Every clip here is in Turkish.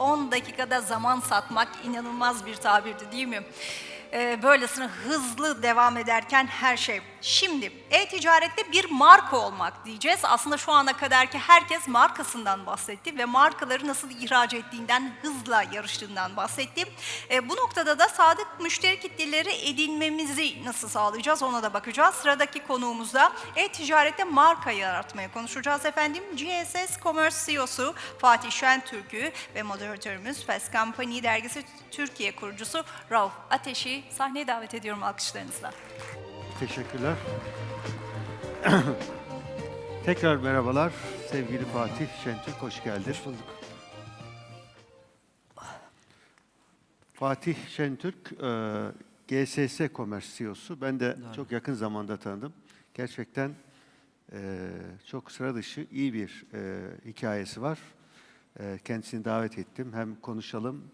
10 dakikada zaman satmak inanılmaz bir tabirdi değil mi? Ee, böylesine hızlı devam ederken her şey. Şimdi e-ticarette bir marka olmak diyeceğiz. Aslında şu ana kadarki herkes markasından bahsetti ve markaları nasıl ihraç ettiğinden, hızla yarıştığından bahsetti. Ee, bu noktada da sadık müşteri kitleleri edinmemizi nasıl sağlayacağız ona da bakacağız. Sıradaki konuğumuzda e-ticarette marka yaratmaya konuşacağız efendim. GSS Commerce CEO'su Fatih Şentürk'ü ve moderatörümüz Fast Company dergisi Türkiye kurucusu Rauf Ateş'i sahneye davet ediyorum alkışlarınızla. Teşekkürler. Tekrar merhabalar. Sevgili Fatih Şentürk, hoş geldin. Hoş bulduk. Fatih Şentürk, e, GSS Commerce CEO'su. Ben de çok yakın zamanda tanıdım. Gerçekten e, çok sıra dışı iyi bir e, hikayesi var. E, kendisini davet ettim. Hem konuşalım,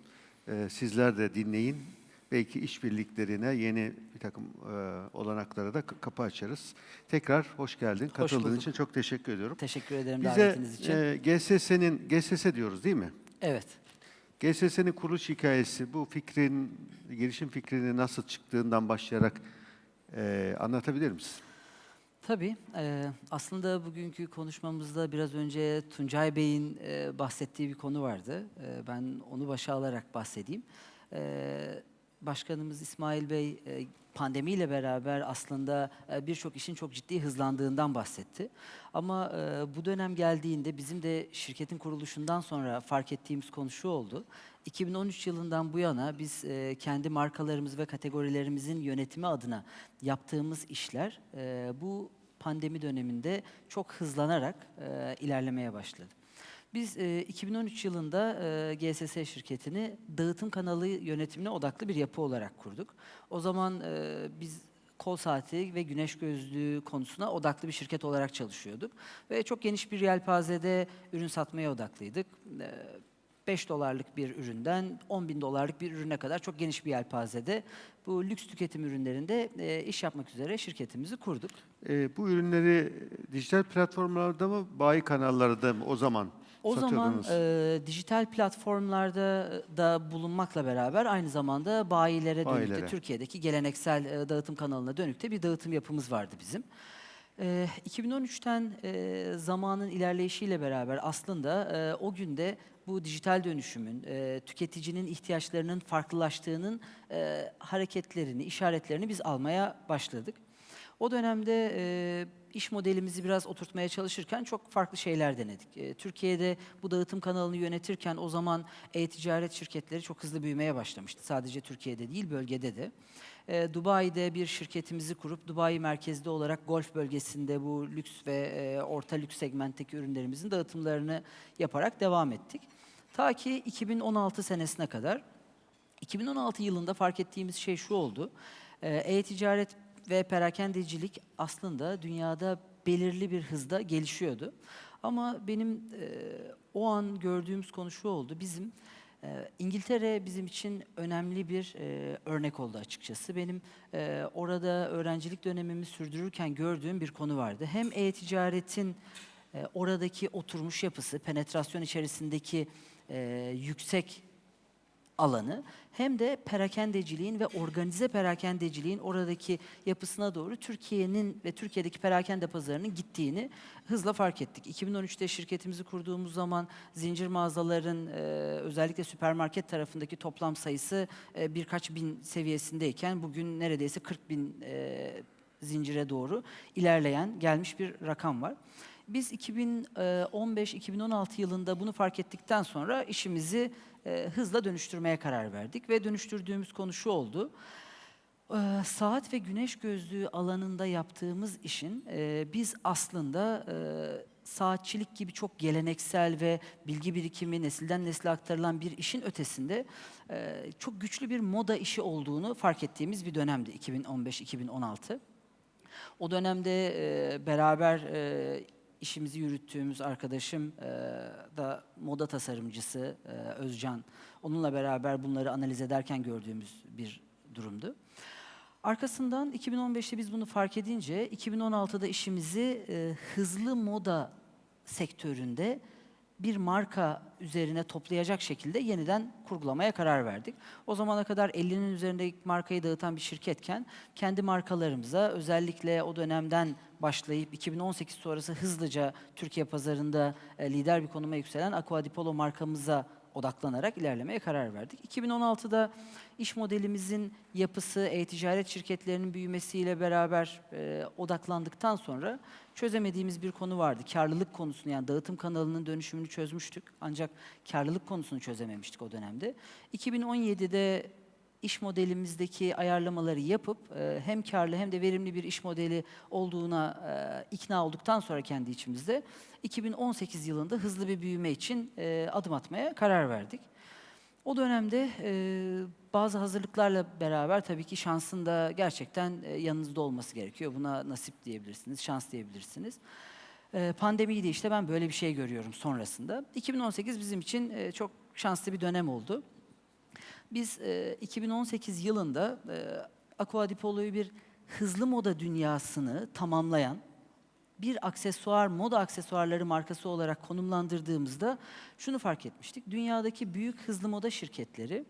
e, sizler de dinleyin. Belki işbirliklerine yeni bir takım e, olanaklara da kapı açarız. Tekrar hoş geldin. Katıldığın bulduk. için çok teşekkür ediyorum. Teşekkür ederim Bize davetiniz için. e, GSS'nin, GSS diyoruz değil mi? evet. GSS'nin kuruluş hikayesi, bu fikrin, girişim fikrinin nasıl çıktığından başlayarak e, anlatabilir misin? Tabii. e, aslında bugünkü konuşmamızda biraz önce Tuncay Bey'in e, bahsettiği bir konu vardı. E, ben onu başa alarak bahsedeyim. E, Başkanımız İsmail Bey e, pandemiyle beraber aslında e, birçok işin çok ciddi hızlandığından bahsetti. Ama e, bu dönem geldiğinde bizim de şirketin kuruluşundan sonra fark ettiğimiz konu şu oldu. 2013 yılından bu yana biz kendi markalarımız ve kategorilerimizin yönetimi adına yaptığımız işler bu pandemi döneminde çok hızlanarak ilerlemeye başladı. Biz e, 2013 yılında e, GSS şirketini dağıtım kanalı yönetimine odaklı bir yapı olarak kurduk. O zaman e, biz kol saati ve güneş gözlüğü konusuna odaklı bir şirket olarak çalışıyorduk. Ve çok geniş bir yelpazede ürün satmaya odaklıydık. E, 5 dolarlık bir üründen 10 bin dolarlık bir ürüne kadar çok geniş bir yelpazede bu lüks tüketim ürünlerinde e, iş yapmak üzere şirketimizi kurduk. E, bu ürünleri dijital platformlarda mı, bayi kanallarda mı o zaman O zaman e, dijital platformlarda da bulunmakla beraber aynı zamanda bayilere dönük de Bayilere. Türkiye'deki geleneksel e, dağıtım kanalına dönük de bir dağıtım yapımız vardı bizim. E, 2013'ten e, zamanın ilerleyişiyle beraber aslında e, o günde bu dijital dönüşümün, e, tüketicinin ihtiyaçlarının farklılaştığının e, hareketlerini, işaretlerini biz almaya başladık. O dönemde e, iş modelimizi biraz oturtmaya çalışırken çok farklı şeyler denedik. E, Türkiye'de bu dağıtım kanalını yönetirken o zaman e-ticaret şirketleri çok hızlı büyümeye başlamıştı. Sadece Türkiye'de değil, bölgede de. E, Dubai'de bir şirketimizi kurup Dubai merkezli olarak Golf bölgesinde bu lüks ve e, orta lüks segmentteki ürünlerimizin dağıtımlarını yaparak devam ettik. Ta ki 2016 senesine kadar 2016 yılında fark ettiğimiz şey şu oldu. Ee, E-ticaret ve perakendecilik aslında dünyada belirli bir hızda gelişiyordu. Ama benim e, o an gördüğümüz konu şu oldu. Bizim e, İngiltere bizim için önemli bir e, örnek oldu açıkçası. Benim e, orada öğrencilik dönemimi sürdürürken gördüğüm bir konu vardı. Hem e-ticaretin e, oradaki oturmuş yapısı, penetrasyon içerisindeki e, yüksek alanı hem de perakendeciliğin ve organize perakendeciliğin oradaki yapısına doğru Türkiye'nin ve Türkiye'deki perakende pazarının gittiğini hızla fark ettik. 2013'te şirketimizi kurduğumuz zaman zincir mağazaların e, özellikle süpermarket tarafındaki toplam sayısı e, birkaç bin seviyesindeyken bugün neredeyse 40 bin e, zincire doğru ilerleyen gelmiş bir rakam var. Biz 2015-2016 yılında bunu fark ettikten sonra işimizi e, hızla dönüştürmeye karar verdik ve dönüştürdüğümüz konu şu oldu. E, saat ve güneş gözlüğü alanında yaptığımız işin e, biz aslında e, saatçilik gibi çok geleneksel ve bilgi birikimi nesilden nesile aktarılan bir işin ötesinde e, çok güçlü bir moda işi olduğunu fark ettiğimiz bir dönemdi 2015-2016. O dönemde e, beraber e, işimizi yürüttüğümüz arkadaşım e, da moda tasarımcısı e, Özcan. Onunla beraber bunları analiz ederken gördüğümüz bir durumdu. Arkasından 2015'te biz bunu fark edince 2016'da işimizi e, hızlı moda sektöründe bir marka üzerine toplayacak şekilde yeniden kurgulamaya karar verdik. O zamana kadar 50'nin üzerinde markayı dağıtan bir şirketken kendi markalarımıza özellikle o dönemden başlayıp 2018 sonrası hızlıca Türkiye pazarında e, lider bir konuma yükselen Aquadipolo markamıza odaklanarak ilerlemeye karar verdik. 2016'da iş modelimizin yapısı, e-ticaret şirketlerinin büyümesiyle beraber e, odaklandıktan sonra çözemediğimiz bir konu vardı. Karlılık konusunu yani dağıtım kanalının dönüşümünü çözmüştük. Ancak karlılık konusunu çözememiştik o dönemde. 2017'de iş modelimizdeki ayarlamaları yapıp e, hem karlı hem de verimli bir iş modeli olduğuna e, ikna olduktan sonra kendi içimizde 2018 yılında hızlı bir büyüme için e, adım atmaya karar verdik. O dönemde bazı hazırlıklarla beraber tabii ki şansın da gerçekten yanınızda olması gerekiyor. Buna nasip diyebilirsiniz, şans diyebilirsiniz. E, pandemiydi işte ben böyle bir şey görüyorum sonrasında. 2018 bizim için çok şanslı bir dönem oldu. Biz e, 2018 yılında e, Aquadipolo'yu bir hızlı moda dünyasını tamamlayan bir aksesuar, moda aksesuarları markası olarak konumlandırdığımızda şunu fark etmiştik. Dünyadaki büyük hızlı moda şirketleri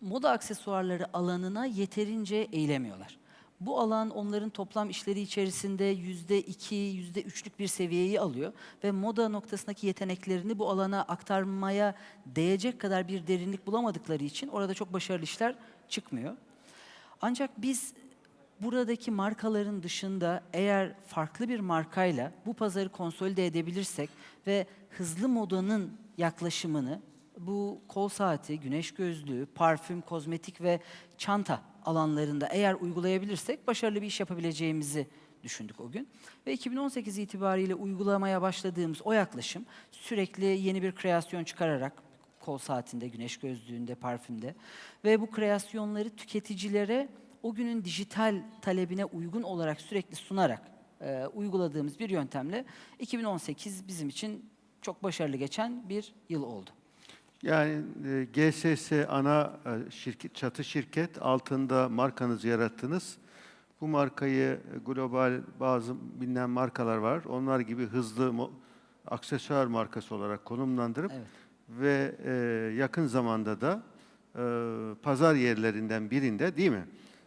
moda aksesuarları alanına yeterince eğilemiyorlar. Bu alan onların toplam işleri içerisinde yüzde iki, yüzde üçlük bir seviyeyi alıyor ve moda noktasındaki yeteneklerini bu alana aktarmaya değecek kadar bir derinlik bulamadıkları için orada çok başarılı işler çıkmıyor. Ancak biz buradaki markaların dışında eğer farklı bir markayla bu pazarı konsolide edebilirsek ve hızlı modanın yaklaşımını bu kol saati, güneş gözlüğü, parfüm, kozmetik ve çanta alanlarında eğer uygulayabilirsek başarılı bir iş yapabileceğimizi düşündük o gün. Ve 2018 itibariyle uygulamaya başladığımız o yaklaşım sürekli yeni bir kreasyon çıkararak kol saatinde, güneş gözlüğünde, parfümde ve bu kreasyonları tüketicilere o günün dijital talebine uygun olarak sürekli sunarak e, uyguladığımız bir yöntemle 2018 bizim için çok başarılı geçen bir yıl oldu. Yani e, GSS ana e, şirket, çatı şirket altında markanızı yarattınız. Bu markayı e, global bazı bilinen markalar var. Onlar gibi hızlı aksesuar markası olarak konumlandırıp Evet. ve e, yakın zamanda da e, pazar yerlerinden birinde değil mi?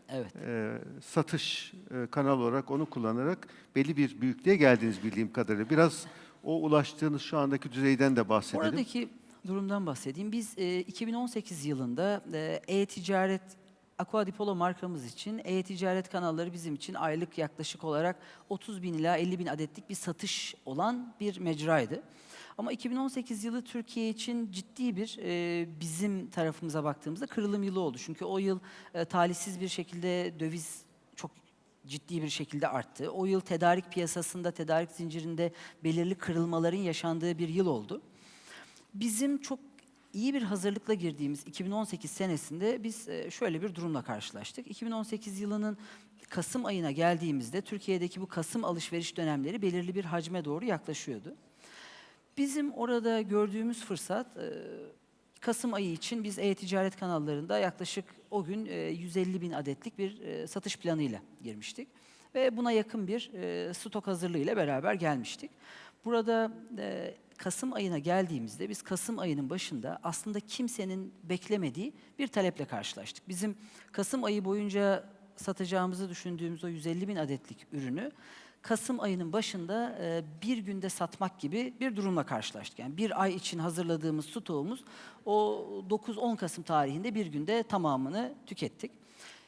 Evet. E, satış e, kanalı olarak onu kullanarak belli bir büyüklüğe geldiniz bildiğim kadarıyla. Biraz o ulaştığınız şu andaki düzeyden de bahsedelim. Oradaki durumdan bahsedeyim. Biz e, 2018 yılında e, e-ticaret Aquadipolo markamız için e-ticaret kanalları bizim için aylık yaklaşık olarak 30 bin ila 50 bin adetlik bir satış olan bir mecraydı. Ama 2018 yılı Türkiye için ciddi bir e, bizim tarafımıza baktığımızda kırılım yılı oldu. Çünkü o yıl e, talihsiz bir şekilde döviz çok ciddi bir şekilde arttı. O yıl tedarik piyasasında, tedarik zincirinde belirli kırılmaların yaşandığı bir yıl oldu. Bizim çok iyi bir hazırlıkla girdiğimiz 2018 senesinde biz e, şöyle bir durumla karşılaştık. 2018 yılının Kasım ayına geldiğimizde Türkiye'deki bu Kasım alışveriş dönemleri belirli bir hacme doğru yaklaşıyordu. Bizim orada gördüğümüz fırsat e, Kasım ayı için biz e-ticaret kanallarında yaklaşık o gün e, 150 bin adetlik bir e, satış planıyla girmiştik. Ve buna yakın bir e, stok hazırlığıyla beraber gelmiştik. Burada e, Kasım ayına geldiğimizde biz Kasım ayının başında aslında kimsenin beklemediği bir taleple karşılaştık. Bizim Kasım ayı boyunca satacağımızı düşündüğümüz o 150 bin adetlik ürünü Kasım ayının başında e, bir günde satmak gibi bir durumla karşılaştık. Yani bir ay için hazırladığımız stoğumuz o 9-10 Kasım tarihinde bir günde tamamını tükettik.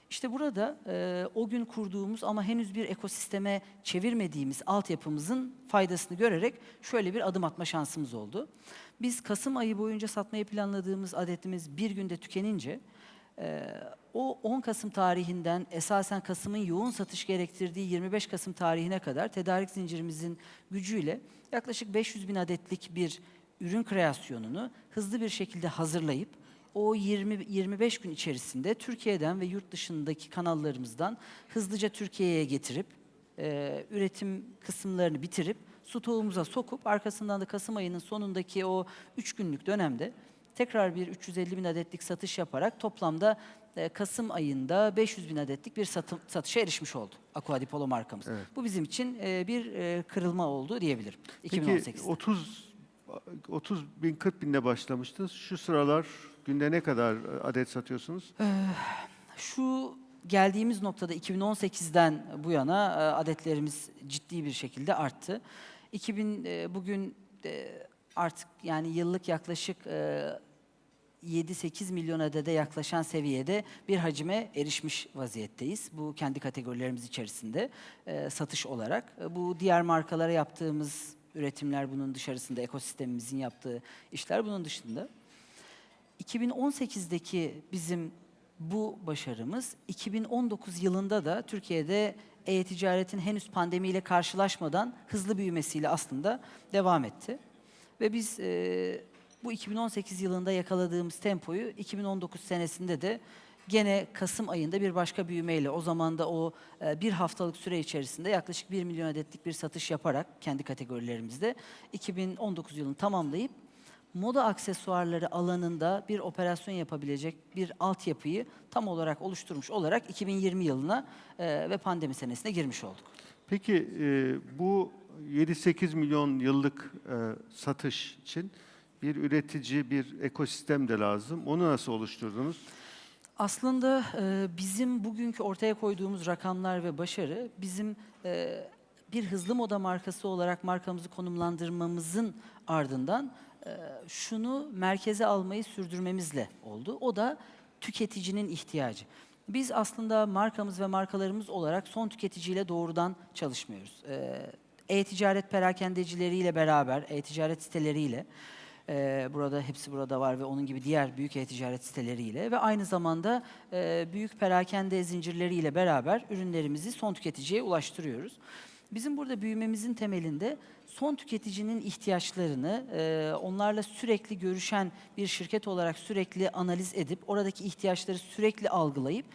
İşte burada e, o gün kurduğumuz ama henüz bir ekosisteme çevirmediğimiz altyapımızın faydasını görerek şöyle bir adım atma şansımız oldu. Biz Kasım ayı boyunca satmayı planladığımız adetimiz bir günde tükenince e, o 10 Kasım tarihinden esasen Kasım'ın yoğun satış gerektirdiği 25 Kasım tarihine kadar tedarik zincirimizin gücüyle yaklaşık 500 bin adetlik bir ürün kreasyonunu hızlı bir şekilde hazırlayıp o 20-25 gün içerisinde Türkiye'den ve yurt dışındaki kanallarımızdan hızlıca Türkiye'ye getirip e, üretim kısımlarını bitirip stoğumuza sokup arkasından da Kasım ayının sonundaki o 3 günlük dönemde tekrar bir 350 bin adetlik satış yaparak toplamda e, Kasım ayında 500 bin adetlik bir satım, satışa erişmiş oldu Aquadipolo markamız. Evet. Bu bizim için e, bir e, kırılma oldu diyebilirim Peki 2018'de. 30 30 bin 40 binle başlamıştınız. Şu sıralar günde ne kadar e, adet satıyorsunuz? Şu geldiğimiz noktada 2018'den bu yana e, adetlerimiz ciddi bir şekilde arttı. 2000 e, bugün artık yani yıllık yaklaşık e, 7-8 milyon adede yaklaşan seviyede bir hacime erişmiş vaziyetteyiz. Bu kendi kategorilerimiz içerisinde satış olarak. Bu diğer markalara yaptığımız üretimler bunun dışarısında, ekosistemimizin yaptığı işler bunun dışında. 2018'deki bizim bu başarımız 2019 yılında da Türkiye'de e-ticaretin henüz pandemiyle karşılaşmadan hızlı büyümesiyle aslında devam etti. Ve biz e, bu 2018 yılında yakaladığımız tempoyu 2019 senesinde de gene Kasım ayında bir başka büyümeyle o zaman da o e, bir haftalık süre içerisinde yaklaşık 1 milyon adetlik bir satış yaparak kendi kategorilerimizde 2019 yılını tamamlayıp moda aksesuarları alanında bir operasyon yapabilecek bir altyapıyı tam olarak oluşturmuş olarak 2020 yılına e, ve pandemi senesine girmiş olduk. Peki e, bu 7-8 milyon yıllık e, satış için bir üretici, bir ekosistem de lazım. Onu nasıl oluşturdunuz? Aslında e, bizim bugünkü ortaya koyduğumuz rakamlar ve başarı bizim e, bir hızlı moda markası olarak markamızı konumlandırmamızın ardından şunu merkeze almayı sürdürmemizle oldu. O da tüketicinin ihtiyacı. Biz aslında markamız ve markalarımız olarak son tüketiciyle doğrudan çalışmıyoruz. E, E-ticaret perakendecileriyle beraber, e-ticaret siteleriyle ee, burada hepsi burada var ve onun gibi diğer büyük e-ticaret siteleriyle ve aynı zamanda e, büyük perakende zincirleriyle beraber ürünlerimizi son tüketiciye ulaştırıyoruz. Bizim burada büyümemizin temelinde son tüketicinin ihtiyaçlarını e, onlarla sürekli görüşen bir şirket olarak sürekli analiz edip oradaki ihtiyaçları sürekli algılayıp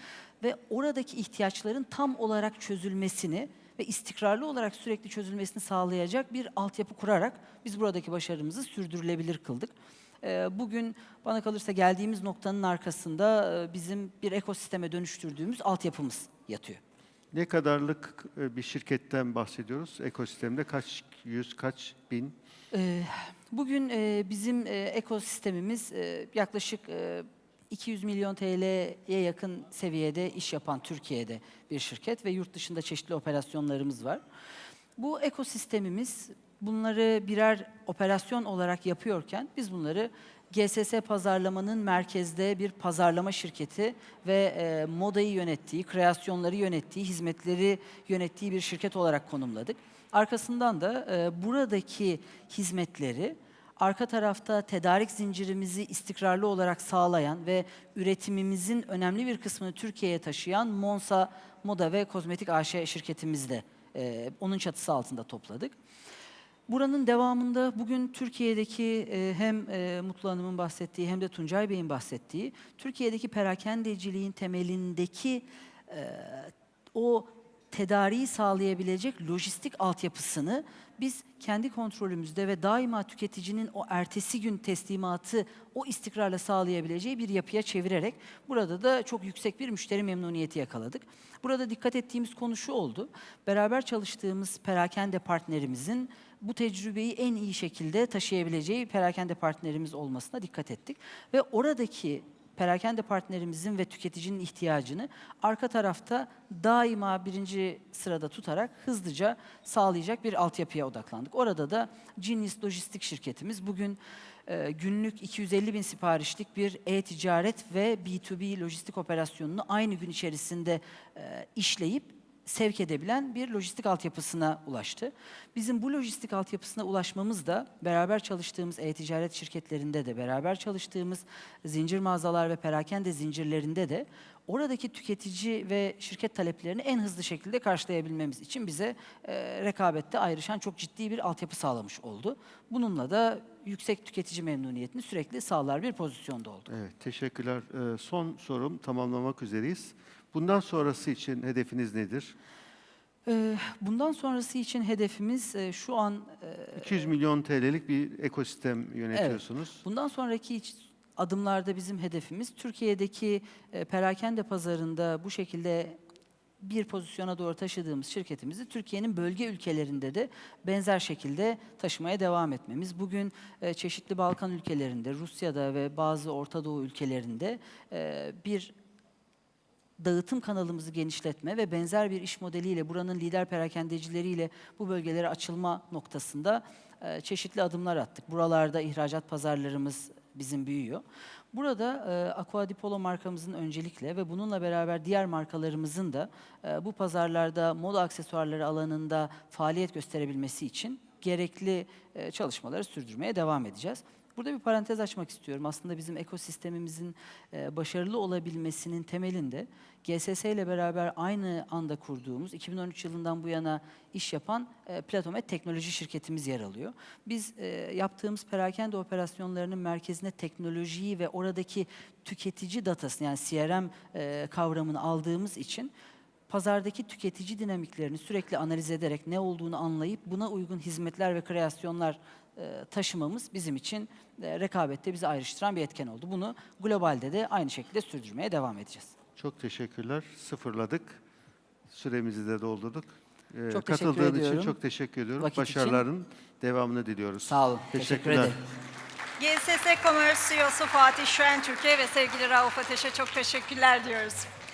ve oradaki ihtiyaçların tam olarak çözülmesini ve istikrarlı olarak sürekli çözülmesini sağlayacak bir altyapı kurarak biz buradaki başarımızı sürdürülebilir kıldık. Ee, Bugün bana kalırsa geldiğimiz noktanın arkasında e, bizim bir ekosisteme dönüştürdüğümüz altyapımız yatıyor. Ne kadarlık e, bir şirketten bahsediyoruz? Ekosistemde kaç yüz, kaç bin? Ee, Bugün e, bizim e, ekosistemimiz yaklaşık e, 200 milyon TL'ye yakın seviyede iş yapan Türkiye'de bir şirket ve yurt dışında çeşitli operasyonlarımız var. Bu ekosistemimiz bunları birer operasyon olarak yapıyorken biz bunları GSS pazarlamanın merkezde bir pazarlama şirketi ve e, modayı yönettiği, kreasyonları yönettiği, hizmetleri yönettiği bir şirket olarak konumladık. Arkasından da e, buradaki hizmetleri arka tarafta tedarik zincirimizi istikrarlı olarak sağlayan ve üretimimizin önemli bir kısmını Türkiye'ye taşıyan Monsa Moda ve Kozmetik AŞ şirketimizle e, onun çatısı altında topladık. Buranın devamında bugün Türkiye'deki e, hem e, Mutlu Hanım'ın bahsettiği hem de Tuncay Bey'in bahsettiği Türkiye'deki perakendeciliğin temelindeki e, o tedariği sağlayabilecek lojistik altyapısını biz kendi kontrolümüzde ve daima tüketicinin o ertesi gün teslimatı o istikrarla sağlayabileceği bir yapıya çevirerek burada da çok yüksek bir müşteri memnuniyeti yakaladık. Burada dikkat ettiğimiz konu şu oldu. Beraber çalıştığımız perakende partnerimizin bu tecrübeyi en iyi şekilde taşıyabileceği perakende partnerimiz olmasına dikkat ettik. Ve oradaki perakende partnerimizin ve tüketicinin ihtiyacını arka tarafta daima birinci sırada tutarak hızlıca sağlayacak bir altyapıya odaklandık. Orada da Genius Lojistik şirketimiz bugün e, günlük 250 bin siparişlik bir e-ticaret ve B2B lojistik operasyonunu aynı gün içerisinde e, işleyip sevk edebilen bir lojistik altyapısına ulaştı. Bizim bu lojistik altyapısına ulaşmamız da beraber çalıştığımız e-ticaret şirketlerinde de, beraber çalıştığımız zincir mağazalar ve perakende zincirlerinde de oradaki tüketici ve şirket taleplerini en hızlı şekilde karşılayabilmemiz için bize e, rekabette ayrışan çok ciddi bir altyapı sağlamış oldu. Bununla da yüksek tüketici memnuniyetini sürekli sağlar bir pozisyonda olduk. Evet, teşekkürler. Ee, son sorum tamamlamak üzereyiz. Bundan sonrası için hedefiniz nedir? Ee, Bundan sonrası için hedefimiz e, şu an e, 200 milyon TL'lik bir ekosistem yönetiyorsunuz. Bundan sonraki adımlarda bizim hedefimiz Türkiye'deki e, perakende pazarında bu şekilde bir pozisyona doğru taşıdığımız şirketimizi Türkiye'nin bölge ülkelerinde de benzer şekilde taşımaya devam etmemiz. Bugün e, çeşitli Balkan ülkelerinde, Rusya'da ve bazı Orta Doğu ülkelerinde e, bir dağıtım kanalımızı genişletme ve benzer bir iş modeliyle buranın lider perakendecileriyle bu bölgelere açılma noktasında e, çeşitli adımlar attık. Buralarda ihracat pazarlarımız bizim büyüyor. Burada e, Aqua markamızın öncelikle ve bununla beraber diğer markalarımızın da e, bu pazarlarda moda aksesuarları alanında faaliyet gösterebilmesi için gerekli e, çalışmaları sürdürmeye devam edeceğiz. Burada bir parantez açmak istiyorum. Aslında bizim ekosistemimizin e, başarılı olabilmesinin temelinde GSS ile beraber aynı anda kurduğumuz 2013 yılından bu yana iş yapan e, Platomet teknoloji şirketimiz yer alıyor. Biz e, yaptığımız perakende operasyonlarının merkezine teknolojiyi ve oradaki tüketici datasını yani CRM kavramını aldığımız için pazardaki tüketici dinamiklerini sürekli analiz ederek ne olduğunu anlayıp buna uygun hizmetler ve kreasyonlar e, taşımamız bizim için e, rekabette bizi ayrıştıran bir etken oldu. Bunu globalde de aynı şekilde sürdürmeye devam edeceğiz. Çok teşekkürler. Sıfırladık. Süremizi de doldurduk. Ee, Çok teşekkür katıldığın ediyorum. için çok teşekkür ediyorum. Vakit için. Başarıların devamını diliyoruz. Sağ olun. Teşekkür Teşekkürler. ederim. GSS Commerce CEO'su Fatih Şentürk'e ve sevgili Rauf Ateş'e çok teşekkürler diyoruz.